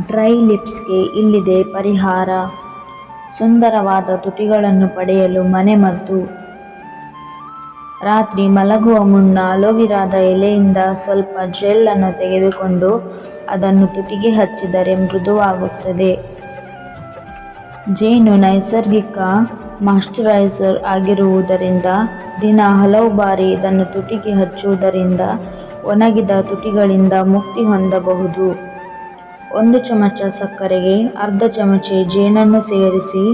Dry ಲಿಪ್ಸ್ಗೆ ಇಲ್ಲಿದೆ ಪರಿಹಾರ. ಸುಂದರವಾದ ತುಟಿಗಳನ್ನು ಪಡೆಯಲು ಮನೆಮದ್ದು ರಾತ್ರಿ ಮಲಗುವ ಮುನ್ನ ಅಲೋವಿರಾದ ಎಲೆಯಿಂದ ಸ್ವಲ್ಪ ಜೆಲ್ ಅನ್ನು ತೆಗೆದುಕೊಂಡು ಅದನ್ನು ತುಟಿಗೆ ಹಚ್ಚಿದರೆ ಮೃದುವಾಗುತ್ತದೆ. ಜೇನು ನೈಸರ್ಗಿಕ ಮಾಯಿಶ್ಚರೈಸರ್ ಆಗಿರುವುದರಿಂದ ದಿನ ಹಲವು ಬಾರಿ ಇದನ್ನು ತುಟಿಗೆ ಹಚ್ಚುವುದರಿಂದ ಒಣಗಿದ ತುಟಿಗಳಿಂದ ಮುಕ್ತಿ ಹೊಂದಬಹುದು. ಒಂದು ಚಮಚ ಸಕ್ಕರೆಗೆ ಅರ್ಧ ಚಮಚೆ ಜೇನನ್ನು ಸೇರಿಸಿ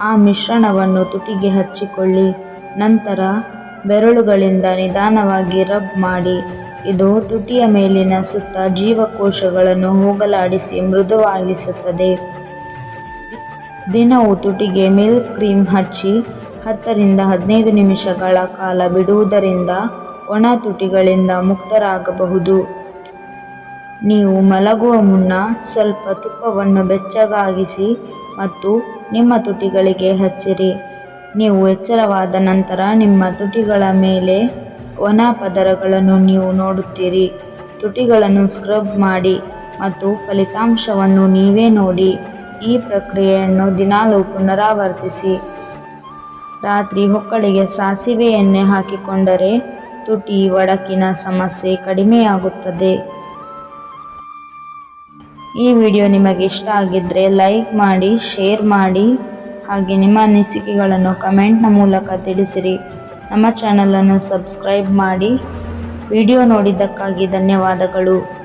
ಆ ಮಿಶ್ರಣವನ್ನು ತುಟಿಗೆ ಹಚ್ಚಿಕೊಳ್ಳಿ. ನಂತರ ಬೆರಳುಗಳಿಂದ ನಿಧಾನವಾಗಿ ರಬ್ ಮಾಡಿ. ಇದು ತುಟಿಯ ಮೇಲಿನ ಸುತ್ತ ಜೀವಕೋಶಗಳನ್ನು ಹೋಗಲಾಡಿಸಿ ಮೃದುವಾಗಿಸುತ್ತದೆ. ದಿನವೂ ತುಟಿಗೆ ಮಿಲ್ಕ್ ಕ್ರೀಮ್ ಹಚ್ಚಿ ಹತ್ತರಿಂದ ಹದಿನೈದು ನಿಮಿಷಗಳ ಕಾಲ ಬಿಡುವುದರಿಂದ ಒಣ ತುಟಿಗಳಿಂದ ಮುಕ್ತರಾಗಬಹುದು. ನೀವು ಮಲಗುವ ಮುನ್ನ ಸ್ವಲ್ಪ ತುಪ್ಪವನ್ನು ಬೆಚ್ಚಗಾಗಿಸಿ ಮತ್ತು ನಿಮ್ಮ ತುಟಿಗಳಿಗೆ ಹಚ್ಚಿರಿ. ನೀವು ಎಚ್ಚರವಾದ ನಂತರ ನಿಮ್ಮ ತುಟಿಗಳ ಮೇಲೆ ಒಣ ಪದರಗಳನ್ನು ನೀವು ನೋಡುತ್ತೀರಿ. ತುಟಿಗಳನ್ನು ಸ್ಕ್ರಬ್ ಮಾಡಿ ಮತ್ತು ಫಲಿತಾಂಶವನ್ನು ನೀವೇ ನೋಡಿ. ಈ ಪ್ರಕ್ರಿಯೆಯನ್ನು ದಿನಾಲೂ ಪುನರಾವರ್ತಿಸಿ. ರಾತ್ರಿ ಹೊಕ್ಕಳಿಗೆ ಸಾಸಿವೆ ಎಣ್ಣೆ ಹಾಕಿಕೊಂಡರೆ ತುಟಿ ಒಡಕಿನ ಸಮಸ್ಯೆ ಕಡಿಮೆಯಾಗುತ್ತದೆ. ಈ ವಿಡಿಯೋ ನಿಮಗೆ ಇಷ್ಟ ಆಗಿದ್ದರೆ ಲೈಕ್ ಮಾಡಿ, ಶೇರ್ ಮಾಡಿ, ಹಾಗೆ ನಿಮ್ಮ ಅನಿಸಿಕೆಗಳನ್ನು ಕಮೆಂಟ್ನ ಮೂಲಕ ತಿಳಿಸಿರಿ. ನಮ್ಮ ಚಾನಲನ್ನು ಸಬ್ಸ್ಕ್ರೈಬ್ ಮಾಡಿ. ವಿಡಿಯೋ ನೋಡಿದ್ದಕ್ಕಾಗಿ ಧನ್ಯವಾದಗಳು.